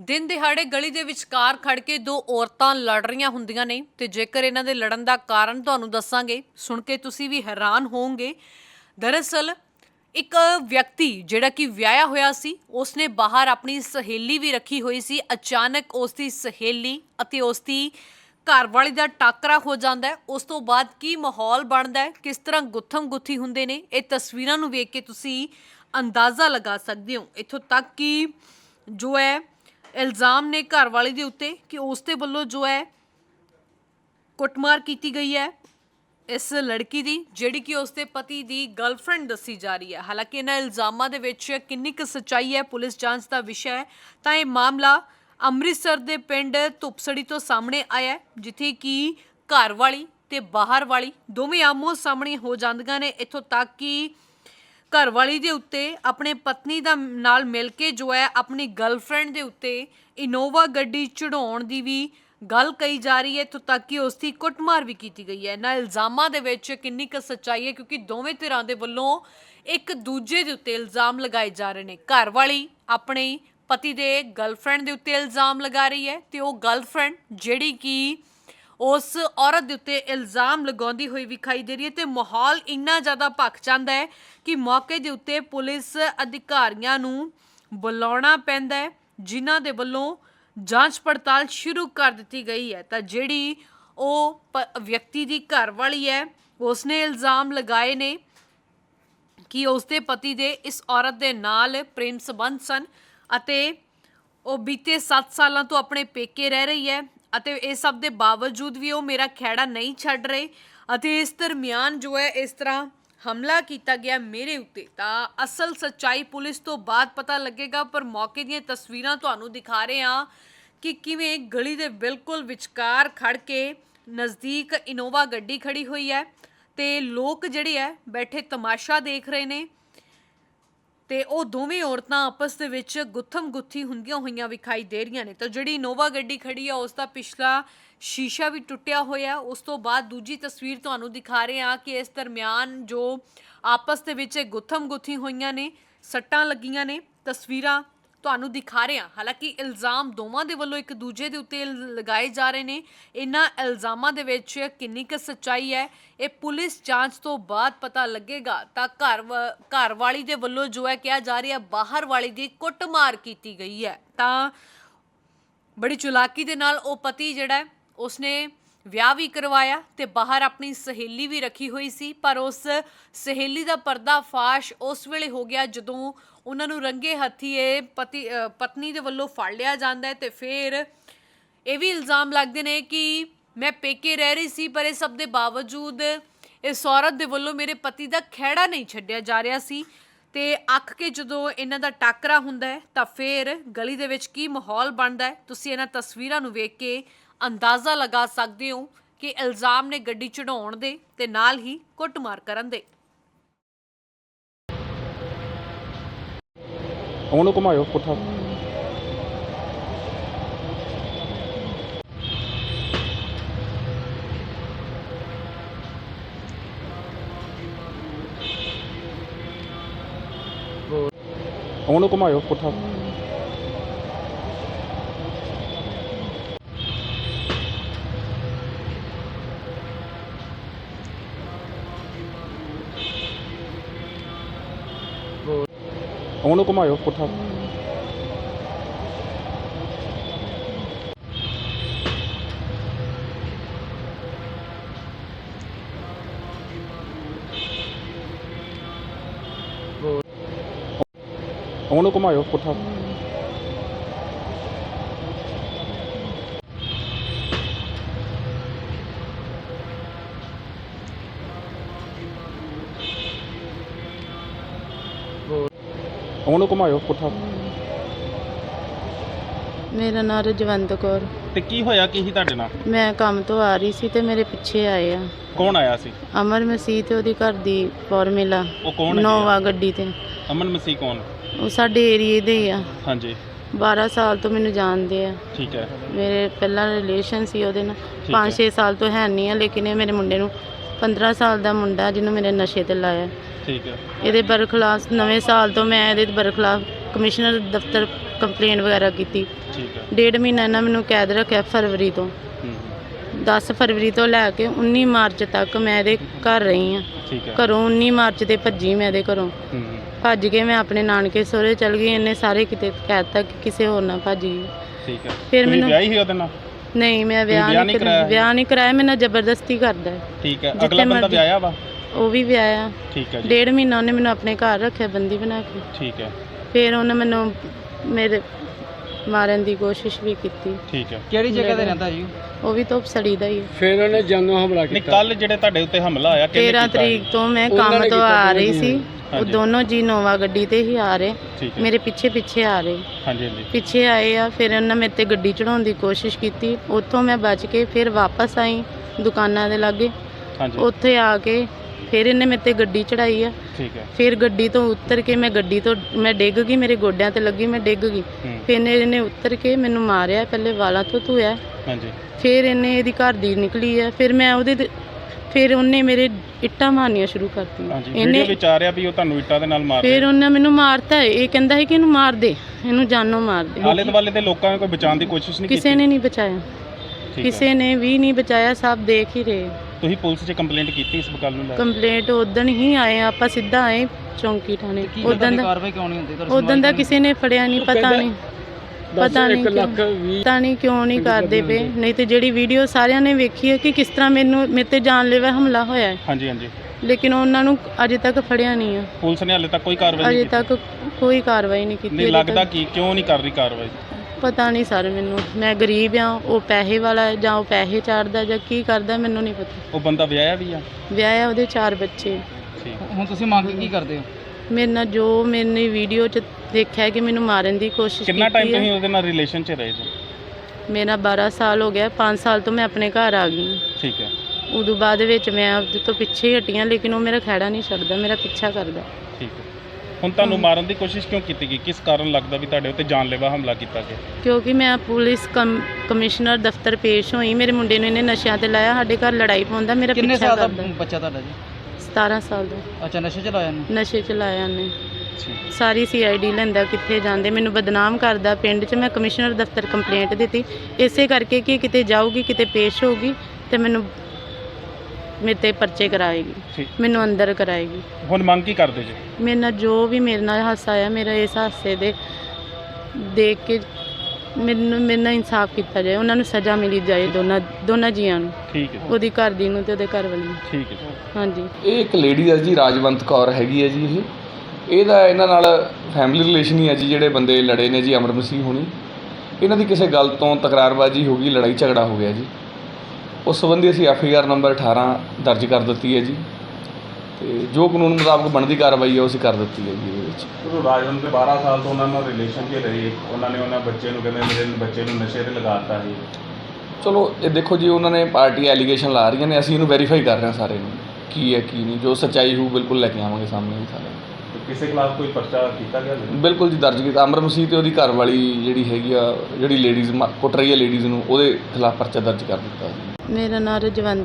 ਦਿਨ ਦਿਹਾੜੇ ਗਲੀ ਦੇ ਵਿਚਕਾਰ ਖੜ ਕੇ ਦੋ ਔਰਤਾਂ ਲੜ ਰਹੀਆਂ ਹੁੰਦੀਆਂ ਨੇ ਤੇ ਜੇਕਰ ਇਹਨਾਂ ਦੇ ਲੜਨ ਦਾ ਕਾਰਨ ਤੁਹਾਨੂੰ ਦੱਸਾਂਗੇ, ਸੁਣ ਕੇ ਤੁਸੀਂ ਵੀ ਹੈਰਾਨ ਹੋਵੋਗੇ। ਦਰਅਸਲ, ਇੱਕ ਵਿਅਕਤੀ ਜਿਹੜਾ ਕਿ ਵਿਆਹਿਆ ਹੋਇਆ ਸੀ, ਉਸਨੇ ਬਾਹਰ ਆਪਣੀ ਸਹੇਲੀ ਵੀ ਰੱਖੀ ਹੋਈ ਸੀ। ਅਚਾਨਕ ਉਸ ਦੀ ਸਹੇਲੀ ਅਤੇ ਉਸ ਦੀ ਘਰਵਾਲੀ ਦਾ ਟਾਕਰਾ ਹੋ ਜਾਂਦਾ ਹੈ। ਉਸ ਤੋਂ ਬਾਅਦ ਕੀ ਮਾਹੌਲ ਬਣਦਾ ਹੈ? ਕਿਸ ਤਰ੍ਹਾਂ ਗੁੱਥਮ ਗੁੱਥੀ ਹੁੰਦੇ ਨੇ? ਇਹ ਤਸਵੀਰਾਂ ਨੂੰ ਵੇਖ ਕੇ ਤੁਸੀਂ ਅੰਦਾਜ਼ਾ ਲਗਾ ਸਕਦੇ ਹੋ। ਇੱਥੋਂ ਤੱਕ ਕਿ ਜੋ ਹੈ ਇਲਜ਼ਾਮ ਨੇ ਘਰਵਾਲੀ ਦੇ ਉੱਤੇ ਕਿ ਉਸ ਦੇ ਵੱਲੋਂ ਜੋ ਹੈ ਕੁੱਟਮਾਰ ਕੀਤੀ ਗਈ ਹੈ। ਇਸ ਲੜਕੀ ਦੀ, ਜਿਹੜੀ ਕਿ ਉਸਦੇ ਪਤੀ ਦੀ ਗਰਲਫ੍ਰੈਂਡ ਦੱਸੀ ਜਾ ਰਹੀ ਹੈ। ਹਾਲਾਂਕਿ ਇਹਨਾਂ ਇਲਜ਼ਾਮਾਂ ਦੇ ਵਿੱਚ ਕਿੰਨੀ ਕੁ ਸੱਚਾਈ ਹੈ, ਪੁਲਿਸ ਜਾਂਚ ਦਾ ਵਿਸ਼ਾ ਹੈ, ਤਾਂ ਇਹ ਮਾਮਲਾ ਅੰਮ੍ਰਿਤਸਰ ਦੇ ਪਿੰਡ ਧੁਪਸੜੀ ਤੋਂ ਸਾਹਮਣੇ ਆਇਆ ਜਿੱਥੇ ਕਿ ਘਰ ਵਾਲੀ ਤੇ ਬਾਹਰ ਵਾਲੀ ਦੋਵੇਂ ਆਮੋ ਸਾਹਮਣੇ ਹੋ ਜਾਂਦੀਆਂ ਨੇ। ਇੱਥੋਂ ਤੱਕ ਕਿ ਘਰਵਾਲੀ ਦੇ ਉੱਤੇ, ਆਪਣੇ ਪਤਨੀ ਦਾ ਨਾਲ ਮਿਲ ਕੇ ਜੋ ਹੈ ਆਪਣੀ ਗਰਲਫ੍ਰੈਂਡ ਦੇ ਉੱਤੇ ਇਨੋਵਾ ਗੱਡੀ ਚੜਾਉਣ ਦੀ ਵੀ ਗੱਲ ਕਹੀ ਜਾ ਰਹੀ ਹੈ, ਇੱਥੋਂ ਤੱਕ ਕਿ ਉਸ ਦੀ ਕੁੱਟਮਾਰ ਵੀ ਕੀਤੀ ਗਈ ਹੈ। ਇਹਨਾਂ ਇਲਜ਼ਾਮਾਂ ਦੇ ਵਿੱਚ ਕਿੰਨੀ ਕੁ ਸੱਚਾਈ ਹੈ, ਕਿਉਂਕਿ ਦੋਵੇਂ ਧਿਰਾਂ ਦੇ ਵੱਲੋਂ ਇੱਕ ਦੂਜੇ ਦੇ ਉੱਤੇ ਇਲਜ਼ਾਮ ਲਗਾਏ ਜਾ ਰਹੇ ਨੇ। ਘਰਵਾਲੀ ਆਪਣੇ ਪਤੀ ਦੇ ਗਰਲਫ੍ਰੈਂਡ ਦੇ ਉੱਤੇ ਇਲਜ਼ਾਮ ਲਗਾ ਰਹੀ ਹੈ ਤੇ ਉਹ ਗਰਲਫ੍ਰੈਂਡ ਜਿਹੜੀ ਕਿ ਉਸ ਔਰਤ ਦੇ ਉੱਤੇ ਇਲਜ਼ਾਮ ਲਗਾਉਂਦੀ ਹੋਈ ਵਿਖਾਈ ਦੇ ਰਹੀ ਹੈ ਤੇ ਮਾਹੌਲ ਇੰਨਾ ਜ਼ਿਆਦਾ ਭਖ ਜਾਂਦਾ ਹੈ ਕਿ ਮੌਕੇ ਦੇ ਉੱਤੇ ਪੁਲਿਸ ਅਧਿਕਾਰੀਆਂ ਨੂੰ ਬੁਲਾਉਣਾ ਪੈਂਦਾ ਹੈ, ਜਿਨ੍ਹਾਂ ਦੇ ਵੱਲੋਂ ਜਾਂਚ ਪੜਤਾਲ ਸ਼ੁਰੂ ਕਰ ਦਿੱਤੀ ਗਈ ਹੈ। ਤਾਂ ਜਿਹੜੀ ਉਹ ਪ- ਵਿਅਕਤੀ ਦੀ ਘਰ ਵਾਲੀ ਹੈ, ਉਸਨੇ ਇਲਜ਼ਾਮ ਲਗਾਏ ਨੇ ਕਿ ਉਸਦੇ ਪਤੀ ਦੇ ਇਸ ਔਰਤ ਦੇ ਨਾਲ ਪ੍ਰੇਮ ਸੰਬੰਧ ਸਨ ਅਤੇ ਉਹ ਬੀਤੇ 7 ਸਾਲਾਂ ਤੋਂ ਆਪਣੇ ਪੇਕੇ ਰਹਿ ਰਹੀ ਹੈ। ਅਤੇ ਇਹ ਸਭ ਦੇ ਬਾਵਜੂਦ ਵੀ ਉਹ ਮੇਰਾ ਖਹਿੜਾ ਨਹੀਂ ਛੱਡ ਰਹੇ ਅਤੇ ਇਸ ਦਰਮਿਆਨ ਜੋ ਹੈ ਇਸ ਤਰ੍ਹਾਂ ਹਮਲਾ ਕੀਤਾ ਗਿਆ ਮੇਰੇ ਉੱਤੇ, ਤਾਂ ਅਸਲ ਸੱਚਾਈ ਪੁਲਿਸ ਤੋਂ ਬਾਅਦ ਪਤਾ ਲੱਗੇਗਾ, ਪਰ ਮੌਕੇ ਦੀਆਂ ਤਸਵੀਰਾਂ ਤੁਹਾਨੂੰ ਦਿਖਾ ਰਹੇ ਹਾਂ ਕਿ ਕਿਵੇਂ ਗਲੀ ਦੇ ਬਿਲਕੁਲ ਵਿਚਕਾਰ ਖੜ ਕੇ ਨਜ਼ਦੀਕ ਇਨੋਵਾ ਗੱਡੀ ਖੜੀ ਹੋਈ ਹੈ ਤੇ ਲੋਕ ਜਿਹੜੇ ਹੈ ਬੈਠੇ ਤਮਾਸ਼ਾ ਦੇਖ ਰਹੇ ਨੇ। ਤੇ ਉਹ ਦੋਵੇਂ ਔਰਤਾਂ ਆਪਸ ਦੇ ਵਿੱਚ ਗੁੱਥਮ ਗੁੱਥੀ ਹੁੰਦੀਆਂ ਹੋਈਆਂ ਵਿਖਾਈ ਦੇ ਰਹੀਆਂ ਨੇ। ਤਾਂ ਜਿਹੜੀ ਇਨੋਵਾ ਗੱਡੀ ਖੜੀ ਆ, ਉਸ ਦਾ ਪਿਛਲਾ ਸ਼ੀਸ਼ਾ ਵੀ ਟੁੱਟਿਆ ਹੋਇਆ ਉਸ ਤੋਂ ਬਾਅਦ ਦੂਜੀ ਤਸਵੀਰ ਤੁਹਾਨੂੰ ਦਿਖਾ ਰਹੇ ਹਾਂ ਕਿ ਇਸ ਦਰਮਿਆਨ ਜੋ ਆਪਸ ਦੇ ਵਿੱਚ ਇਹ ਗੁੱਥਮ ਗੁੱਥੀ ਹੋਈਆਂ ਨੇ, ਸੱਟਾਂ ਲੱਗੀਆਂ ਨੇ, ਤਸਵੀਰਾਂ ਤੁਹਾਨੂੰ ਦਿਖਾ ਰਹੇ ਹਾਂ। ਹਾਲਾਂਕਿ ਇਲਜ਼ਾਮ ਦੋਵਾਂ ਦੇ ਵੱਲੋਂ ਇੱਕ ਦੂਜੇ ਦੇ ਉੱਤੇ ਲਗਾਏ ਜਾ ਰਹੇ ਨੇ। ਇਹਨਾਂ ਇਲਜ਼ਾਮਾਂ ਦੇ ਵਿੱਚ ਕਿੰਨੀ ਕੁ ਸੱਚਾਈ ਹੈ, ਇਹ ਪੁਲਿਸ ਜਾਂਚ ਤੋਂ ਬਾਅਦ ਪਤਾ ਲੱਗੇਗਾ। ਤਾਂ ਘਰ ਵ- ਘਰ ਵਾਲੀ ਦੇ ਵੱਲੋਂ ਜੋ ਹੈ ਕਿਹਾ ਜਾ ਰਿਹਾ, ਬਾਹਰ ਵਾਲੀ ਦੀ ਕੁੱਟਮਾਰ ਕੀਤੀ ਗਈ ਹੈ। ਤਾਂ ਬੜੀ ਚੁਲਾਕੀ ਦੇ ਨਾਲ ਉਹ ਪਤੀ ਜਿਹੜਾ ਉਸਨੇ ਵਿਆਹ ਵੀ ਕਰਵਾਇਆ ਤੇ ਬਾਹਰ ਆਪਣੀ ਸਹੇਲੀ ਵੀ ਰੱਖੀ ਹੋਈ ਸੀ ਪਰ ਉਸ ਸਹੇਲੀ ਦਾ ਪਰਦਾਫਾਸ਼ ਉਸ ਵੇਲੇ ਹੋ ਗਿਆ ਜਦੋਂ ਉਹਨਾਂ ਨੂੰ ਰੰਗੇ ਹੱਥੀ ਇਹ ਪਤੀ ਅ, ਪਤਨੀ ਦੇ ਵੱਲੋਂ ਫੜ ਲਿਆ ਜਾਂਦਾ ਹੈ ਤੇ ਫਿਰ ਇਹ ਵੀ ਇਲਜ਼ਾਮ ਲੱਗਦੇ ਨੇ ਕਿ ਮੈਂ ਪੇਕੇ ਰਹਿ ਰਹੀ ਸੀ ਪਰ ਇਹ ਸਭ ਦੇ ਬਾਵਜੂਦ ਇਸ ਔਰਤ ਦੇ ਵੱਲੋਂ ਮੇਰੇ ਪਤੀ ਦਾ ਖਹਿੜਾ ਨਹੀਂ ਛੱਡਿਆ ਜਾ ਰਿਹਾ ਸੀ ਤੇ ਅੱਖ ਕੇ ਜਦੋਂ ਇਹਨਾਂ ਦਾ ਟਾਕਰਾ ਹੁੰਦਾ ਹੈ ਤਾਂ ਫਿਰ ਗਲੀ ਦੇ ਵਿੱਚ ਕੀ ਮਾਹੌਲ ਬਣਦਾ ਹੈ ਤੁਸੀਂ ਇਹਨਾਂ ਤਸਵੀਰਾਂ ਨੂੰ ਵੇਖ ਕੇ ਅੰਦਾਜ਼ਾ ਲਗਾ ਸਕਦੇ ਹੋ ਕਿ ਇਲਜ਼ਾਮ ਨੇ ਗੱਡੀ ਚੜਾਉਣ ਦੇ ਤੇ ਨਾਲ ਹੀ ਕੁੱਟਮਾਰ ਕਰਨ ਦੇ। ਉਹਨੂੰ ਘੁਮਾਇਓ ਪੁੱਠਾ ਉਹਨੂੰ ਘੁਮਾਇਓ ਪੁੱਠਾ ਉਹਨੂੰ ਘੁਮਾਇਓ ਪੁੱਠਾ ਉਹਨੂੰ ਉਹਨੂੰ ਘੁਮਾਇਓ ਪੁੱਠਾ ਮੇਰਾ ਨਾਮ ਰਜਵੰਤ ਕੌਰ। ਤੇ ਕੀ ਹੋਇਆ? ਕੀ ਸੀ ਤੁਹਾਡੇ ਨਾਲ? ਮੈਂ ਕੰਮ ਤੋਂ ਆ ਰਹੀ ਸੀ ਤੇ ਮੇਰੇ ਪਿੱਛੇ ਆਏ ਆ। ਕੌਣ ਆਇਆ ਸੀ? ਅਮਰ ਮਸੀਹ ਤੇ ਉਹਦੀ ਘਰ ਦੀ ਫਾਰਮੂਲਾ। ਉਹ ਕੌਣ ਹੈ ਨੋਵਾ ਗੱਡੀ ਤੇ। ਅਮਨ ਮਸੀਹ ਕੌਣ? ਉਹ ਸਾਡੇ ਏਰੀਏ ਦੇ ਹੀ ਆ। ਹਾਂਜੀ। 12 ਸਾਲ ਤੋਂ ਮੈਨੂੰ ਜਾਣਦੇ ਆ। ਠੀਕ ਹੈ। ਮੇਰੇ ਪਹਿਲਾਂ ਰਿਲੇਸ਼ਨ ਸੀ ਉਹਦੇ ਨਾਲ। ਹੈ। 5-6 ਸਾਲ ਤੋਂ ਹੈ ਨਹੀਂ ਆ ਲੇਕਿਨ ਇਹ ਮੇਰੇ ਮੁੰਡੇ ਨੂੰ 15 ਸਾਲ ਦਾ ਮੁੰਡਾ ਜਿਹਨੂੰ ਮੇਰੇ ਨਸ਼ੇ ਤੇ ਲਾਇਆ। ਠੀਕ ਹੈ। ਇਹਦੇ ਬਰਖਲਾਫ ਨਵੇਂ ਸਾਲ ਤੋਂ ਮੈਂ ਇਹਦੇ ਬਰਖਲਾਫ ਕਮਿਸ਼ਨਰ ਦਫ਼ਤਰ ਕੰਪਲੇਂਟ ਵਗੈਰਾ ਕੀਤੀ। ਠੀਕ ਹੈ। ਡੇਢ ਮਹੀਨਾ ਇਹਨਾਂ ਮੈਨੂੰ ਕੈਦ ਰੱਖਿਆ ਫਰਵਰੀ ਤੋਂ। ਹੂੰ ਹੂੰ, 10 ਫਰਵਰੀ ਤੋਂ ਲੈ ਕੇ 19 ਮਾਰਚ ਤੱਕ ਮੈਂ ਇਹਦੇ ਘਰ ਰਹੀ ਆ ਠੀਕ ਹੈ। ਘਰੋਂ 19 ਮਾਰਚ ਤੇ ਭੱਜੀ ਮੈਂ ਇਹਦੇ ਘਰੋਂ। ਹੂੰ ਹੂੰ, ਭੱਜ ਕੇ ਮੈਂ ਆਪਣੇ ਨਾਨਕੇ ਸਹੁਰੇ ਚਲ ਗਈ ਇਹਨੇ ਸਾਰੇ ਕਿਤੇ ਕਹਿਤਾ ਕਿ ਕਿਸੇ ਹੋਰ ਨਾਲ ਭੱਜ ਗਈ। ਠੀਕ ਹੈ। ਫਿਰ ਮੈਨੂੰ ਵਿਆਹੀ ਸੀ ਉਹਦੇ ਨਾਲ? ਨਹੀਂ ਮੈਂ ਵਿਆਹ ਵਿਆਹ ਨਹੀਂ ਨਹੀਂ ਕਰਾਇਆ? ਕਰਾਇਆ ਵਿਆਹ ਨਹੀਂ ਕਰਾਇਆ ਮੇਰੇ ਨਾਲ ਜ਼ਬਰਦਸਤੀ ਕਰਦਾ। ਹੈ। ਠੀਕ ਹੈ। ਜਿੱਥੇ ਅਗਲਾ ਬੰਦਾ ਮਰਜ਼ੀ- ਵਿਆਹਿਆ ਵਾ? ਉਹ ਵੀ ਵਿਆਹਿਆ। ਠੀਕ ਹੈ ਜੀ। ਡੇਢ ਮਹੀਨਾ ਉਹਨੇ ਮੈਨੂੰ ਆਪਣੇ ਘਰ ਰੱਖਿਆ ਬੰਦੀ ਬਣਾ ਕੇ। ਠੀਕ ਹੈ। ਫਿਰ ਉਹਨੇ ਮੈਨੂੰ ਮੇਰੇ ਮਾਰਨ ਦੀ ਕੋਸ਼ਿਸ਼ ਵੀ ਕੀਤੀ। ਠੀਕ ਹੈ। ਕਿਹੜੀ ਜਗ੍ਹਾ ਤੇ ਰਹਿੰਦਾ ਜੀ? ਉਹ ਵੀ ਧੁੱਪ ਸੜੀ ਦਾ ਹੀ ਹੈ। ਫਿਰ ਉਹਨੇ ਜਾਨੋਂ ਹਮਲਾ ਨਹੀਂ ਕੀਤਾ ਕੱਲ ਜਿਹੜੇ ਤੁਹਾਡੇ ਉੱਤੇ ਹਮਲਾ ਕਿਹਨੇ 13 ਕੀਤਾ ਤਰੀਕ ਤੋਂ ਮੈਂ ਉਹਨਾਂ ਕੰਮ ਨੇ ਤੋਂ ਕੀਤਾ ਆ ਰਹੀ ਸੀ। ਉਹ ਹਾਂਜੀ। ਦੋਨੋਂ ਜੀ ਨੋਵਾ ਗੱਡੀ ਤੇ ਹੀ ਆ ਰਹੇ। ਠੀਕ ਹੈ। ਮੇਰੇ ਪਿੱਛੇ ਪਿੱਛੇ ਆ ਰਹੇ। ਹਾਂਜੀ ਹਾਂਜੀ। ਪਿੱਛੇ ਆਏ ਆ ਫਿਰ ਉਹਨਾਂ ਮੇਰੇ ਤੇ ਗੱਡੀ ਚੜਾਉਣ ਦੀ ਕੋਸ਼ਿਸ਼ ਕੀਤੀ। ਉੱਥੋਂ ਮੈਂ ਬਚ ਕੇ ਫਿਰ ਵਾਪਸ ਆਈ ਦੁਕਾਨਾਂ ਦੇ ਲਾਗੇ। ਹਾਂਜੀ। ਉੱਥੇ ਆ ਕੇ ਫਿਰ ਇਹਨੇ ਮੇਰੇ ਤੇ ਗੱਡੀ ਚੜਾਈ ਆ। ਠੀਕ ਹੈ। ਫਿਰ ਗੱਡੀ ਤੋਂ ਉਤਰ ਕੇ ਮੈਂ ਗੱਡੀ ਤੋਂ ਮੈਂ ਡਿੱਗ ਗਈ ਮੇਰੇ ਗੋਡਿਆਂ ਤੇ ਲੱਗੀ ਮੈਂ ਡਿੱਗ ਗਈ। ਹੂੰ। ਫਿਰ ਇਹਨੇ ਇਹਨੇ ਉਤਰ ਕੇ ਮੈਨੂੰ ਮਾਰਿਆ ਪਹਿਲੇ ਵਾਲਾਂ ਤੋਂ ਧੋਇਆ। ਹਾਂਜੀ। ਫਿਰ ਇਹਨੇ ਇਹਦੀ ਘਰ ਦੀ ਨਿਕਲੀ ਆ। ਫਿਰ ਮੈਂ ਉਹਦੇ ਤੇ ਫਿਰ ਉਹਨੇ ਮੇਰੇ ਇੱਟਾਂ ਮਾਰਨੀਆਂ ਸ਼ੁਰੂ ਕਰਤੀਆਂ। ਹਾਂਜੀ ਵੀਡੀਓ ਇਹਨੇ ਵਿੱਚ ਆ ਰਿਹਾ ਵੀ ਉਹ ਤੁਹਾਨੂੰ ਇੱਟਾਂ ਦੇ ਨਾਲ ਮਾਰ ਫਿਰ ਉਹਨੇ ਮੈਨੂੰ ਮਾਰਤਾ। ਇਹ ਕਹਿੰਦਾ ਹੈ ਕਿ ਇਹਨੂੰ ਮਾਰ ਦੇ ਇਹਨੂੰ ਜਾਨੋਂ ਮਾਰ ਦੇ। ਆਲੇ ਦੁਆਲੇ ਦੇ ਲੋਕਾਂ ਨੇ ਕੋਈ ਬਚਾਉਣ ਦੀ ਕੋਸ਼ਿਸ਼ ਨਹੀਂ ਕੀਤੀ? ਕਿਸੇ ਨੇ ਨਹੀਂ ਬਚਾਇਆ। ਠੀਕ ਹੈ। ਕਿਸੇ ਨੇ ਵੀ ਨਹੀਂ ਬਚਾਇਆ ਸਭ ਦੇਖ ਹੀ ਰਹੇ। ਤੁਸੀਂ ਪੁਲਿਸ 'ਚ ਕੰਪਲੇਂਟ ਕੀਤੀ ਇਸ ਗੱਲ ਨੂੰ ਲੈ ਕੇ? ਕੰਪਲੇਂਟ ਉਦੋਂ ਹੀ ਆਏ ਆ, ਆਪਾਂ ਸਿੱਧਾ ਆਏ ਚੌਂਕੀ ਥਾਣੇ। ਕੀ ਉਦੋਂ ਤੁਹਾਡੀ ਦਾ ਕਾਰਵਾਈ ਕਿਉਂ ਨਹੀਂ ਹੁੰਦੀ? ਉਦੋਂ ਦਾ ਕਿਸੇ ਨੇ ਫੜਿਆ ਨਹੀਂ ਪਤਾ ਨਹੀਂ ਪਤਾ ਨਹੀਂ ਕਿਉਂ। ਪਤਾ ਨਹੀਂ ਕਿਉਂ ਨਹੀਂ ਕਰਦੇ ਪਏ। ਨਹੀਂ। ਤੇ ਜਿਹੜੀ ਵੀਡੀਓ ਸਾਰਿਆਂ ਨੇ ਵੇਖੀ ਹੈ ਕਿ ਕਿਸ ਤਰ੍ਹਾਂ ਮੈਨੂੰ ਮੇਰੇ ਤੇ ਜਾਨਲੇਵਾ ਹਮਲਾ ਹੋਇਆ ਹੈ। ਹਾਂਜੀ ਹਾਂਜੀ। ਲੇਕਿਨ ਉਹਨਾਂ ਨੂੰ ਅਜੇ ਤੱਕ ਫੜਿਆ ਨਹੀਂ ਹੈ ਪੁਲਿਸ ਨੇ ਹਾਲੇ ਤੱਕ ਕੋਈ ਕਾਰਵਾਈ ਨਹੀਂ ਅਜੇ ਤੱਕ ਕੋਈ ਕਾਰਵਾਈ ਨਹੀਂ ਕੀਤੀ। ਨਹੀਂ ਅਜੇ ਲੱਗਦਾ ਤੱਕ। ਕਿ ਕਿਉਂ ਨਹੀਂ ਕਰ ਰਹੀ ਕਾਰਵਾਈ? ਪਤਾ ਨਹੀਂ ਸਰ ਮੈਨੂੰ। ਮੈਂ ਗਰੀਬ ਆ ਉਹ ਪੈਸੇ ਵਾਲਾ ਹੈ ਜਾਂ ਉਹ ਪੈਸੇ ਚਾੜਦਾ ਜਾਂ ਕੀ ਕਰਦਾ ਮੈਨੂੰ ਨਹੀਂ ਪਤਾ। ਉਹ ਬੰਦਾ ਵਿਆਹਿਆ ਵੀ ਆ? ਵਿਆਹਿਆ ਉਹਦੇ ਚਾਰ ਬੱਚੇ। ਠੀਕ। ਹੁਣ ਤੁਸੀਂ ਮੰਗ ਕੀ ਕਰਦੇ ਹੋ? ਮੇਰੇ ਨਾਲ ਜੋ ਮੈਨੇ ਵੀਡੀਓ 'ਚ ਦੇਖਿਆ ਕਿ ਮੈਨੂੰ ਮਾਰਨ ਦੀ ਕੋਸ਼ਿਸ਼ ਕਿੰਨਾ ਟਾਈਮ ਕੀਤੀ ਤੁਸੀਂ ਹੈ ਉਹਦੇ ਨਾਲ ਰਿਲੇਸ਼ਨ 'ਚ ਰਹੇ ਜੀ ਮੇਰਾ 12 ਸਾਲ ਹੋ ਗਿਆ 5 ਸਾਲ ਤੋਂ ਮੈਂ ਆਪਣੇ ਘਰ ਆ ਗਈ ਹਾਂ। ਠੀਕ ਹੈ। ਉਦੋਂ ਬਾਅਦ ਵਿੱਚ ਮੈਂ ਉਹਦੇ ਤੋਂ ਪਿੱਛੇ ਹੀ ਹਟੀਆਂ ਲੇਕਿਨ ਉਹ ਮੇਰਾ ਖਹਿੜਾ ਨਹੀਂ ਛੱਡਦਾ ਮੇਰਾ ਪਿੱਛਾ ਕਰਦਾ। ਠੀਕ ਹੈ। ਹੁਣ ਤੁਹਾਨੂੰ ਮਾਰਨ ਦੀ ਕੋਸ਼ਿਸ਼ ਕਿਉਂ ਕੀਤੀ ਗਈ? ਕਿਸ ਕਾਰਨ ਲੱਗਦਾ ਵੀ ਤੁਹਾਡੇ ਉੱਤੇ ਜਾਨਲੇਵਾ ਹਮਲਾ ਕੀਤਾ ਗਿਆ? ਕਿਉਂਕਿ ਮੈਂ ਪੁਲਿਸ ਕਮ- ਕਮਿਸ਼ਨਰ ਦਫ਼ਤਰ ਪੇਸ਼ ਹੋਈ। ਮੇਰੇ ਮੁੰਡੇ ਨੂੰ ਇਹਨੇ ਨਸ਼ਿਆਂ ਤੇ ਲਾਇਆ। ਸਾਡੇ ਘਰ ਲੜਾਈ ਪਾਉਂਦਾ ਮੇਰਾ ਕਿੰਨੇ ਪਿੱਛਾ ਸਾਲ ਦਾ ਕਰਦਾ। ਬੱਚਾ ਤੁਹਾਡਾ ਜੀ? 17 ਸਾਲ ਦਾ। ਅੱਛਾ ਨਸ਼ੇ ਚ ਲਾਇਆ ਇਹਨੂੰ ਨਸ਼ੇ ਚ ਲਾਇਆ ਨੇ ਠੀਕ ਸਾਰੀ ਸੀਆਈਡੀ ਲੈਂਦਾ ਕਿੱਥੇ ਜਾਂਦੇ। ਮੈਨੂੰ ਬਦਨਾਮ ਕਰਦਾ ਪਿੰਡ 'ਚ। ਮੈਂ ਕਮਿਸ਼ਨਰ ਦਫ਼ਤਰ ਕੰਪਲੇਂਟ ਦਿੱਤੀ। ਇਸੇ ਕਰਕੇ ਕਿ ਕਿਤੇ ਜਾਊਗੀ ਕਿਤੇ ਪੇਸ਼ ਹੋਊਗੀ ਤੇ ਮੈਨੂੰ ਮੇਰੇ ਤੇ ਪਰਚੇ ਕਰਾਏਗੀ। ਠੀਕ। ਮੈਨੂੰ ਅੰਦਰ ਕਰਾਏਗੀ। ਹੁਣ ਮੰਗ ਕੀ ਕਰਦੇ ਜੀ? ਮੇਰੇ ਨਾਲ ਜੋ ਵੀ ਮੇਰੇ ਨਾਲ ਹਾਸਾ ਆਇਆ ਮੇਰਾ ਇਸ ਹਾਸੇ ਦੇ ਦੇਖ ਕੇ ਮੈਨੂੰ ਮੇਰੇ ਨਾਲ ਇਨਸਾਫ ਕੀਤਾ ਜਾਏ। ਉਹਨਾਂ ਨੂੰ ਸਜ਼ਾ ਮਿਲੀ ਜਾਏ ਦੋਨਾਂ ਦੋਨਾਂ ਜੀਆਂ ਨੂੰ। ਠੀਕ ਹੈ ਉਹਦੀ ਘਰ ਦੀ ਨੂੰ ਤੇ ਉਹਦੇ ਘਰ ਵਾਲੀ ਨੂੰ। ਠੀਕ ਹੈ। ਹਾਂਜੀ। ਇਹ ਇੱਕ ਲੇਡੀ ਹੈ ਜੀ ਰਾਜਵੰਤ ਕੌਰ ਹੈਗੀ ਹੈ ਜੀ ਇਹ। ਇਹਦਾ ਇਹਨਾਂ ਨਾਲ ਫੈਮਿਲੀ ਰਿਲੇਸ਼ਨ ਹੀ ਹੈ ਜੀ ਜਿਹੜੇ ਬੰਦੇ ਲੜੇ ਨੇ ਜੀ ਅਮਰ ਮਸੀਹ ਹੋਣੀ। ਇਹਨਾਂ ਦੀ ਕਿਸੇ ਗੱਲ ਤੋਂ ਤਕਰਾਰਬਾਜ਼ੀ ਹੋ ਗਈ ਲੜਾਈ ਝਗੜਾ ਹੋ ਗਿਆ ਜੀ। ਉਸ ਸੰਬੰਧੀ ਅਸੀਂ ਐਫ ਆਈ ਆਰ ਨੰਬਰ 18 ਦਰਜ ਕਰ ਦਿੱਤੀ ਹੈ ਜੀ। ਤੇ ਜੋ ਕਾਨੂੰਨ ਮੁਤਾਬਕ ਬਣਦੀ ਕਾਰਵਾਈ ਹੈ ਉਹ ਅਸੀਂ ਕਰ ਦਿੱਤੀ ਹੈ ਜੀ ਇਹਦੇ ਵਿੱਚ। ਉਹ ਰਾਜਨ ਦੇ 12 ਸਾਲ ਤੋਂ ਉਹਨਾਂ ਨਾਲ ਰਿਲੇਸ਼ਨ 'ਚ ਰਹੇ ਉਹਨਾਂ ਨੇ ਉਹਨਾਂ ਬੱਚੇ ਨੂੰ ਕਹਿੰਦੇ ਮੇਰੇ ਬੱਚੇ ਨੂੰ ਨਸ਼ੇ ਤੇ ਲਗਾਤਾ ਸੀ ਚਲੋ ਇਹ ਦੇਖੋ ਜੀ ਉਹਨਾਂ ਨੇ ਪਾਰਟੀ ਐਲੀਗੇਸ਼ਨ ਲਾ ਰਹੀਆਂ ਨੇ ਅਸੀਂ ਇਹਨੂੰ ਵੈਰੀਫਾਈ ਕਰ ਰਹੇ ਹਾਂ ਸਾਰੇ ਨੂੰ ਕੀ ਹੈ ਕੀ ਨਹੀਂ ਜੋ ਸੱਚਾਈ ਹੋਊ ਬਿਲਕੁਲ ਲੈ ਕੇ ਆਵਾਂਗੇ ਸਾਹਮਣੇ ਜੀ ਸਾਰੇ। ਕਿਸੇ ਖਿਲਾਫ ਕੋਈ ਪਰਚਾ ਕੀਤਾ ਗਿਆ? ਬਿਲਕੁਲ ਜੀ ਦਰਜ ਕੀਤਾ। ਅਮਰ ਮਸੀਹ ਤੇ ਉਹਦੀ ਘਰ ਵਾਲੀ ਜਿਹੜੀ ਹੈਗੀ ਆ ਜਿਹੜੀ ਲੇਡੀਜ਼ ਕੁੱਟ ਰਹੀ ਹੈ ਲੇਡੀਜ਼ ਨੂੰ ਉਹਦੇ ਖਿਲਾਫ ਪਰਚਾ ਦਰਜ ਕਰ ਦਿੱਤਾ ਜੀ। ਮੇਰਾ ਨਾਮ ਰਜਵੰਤ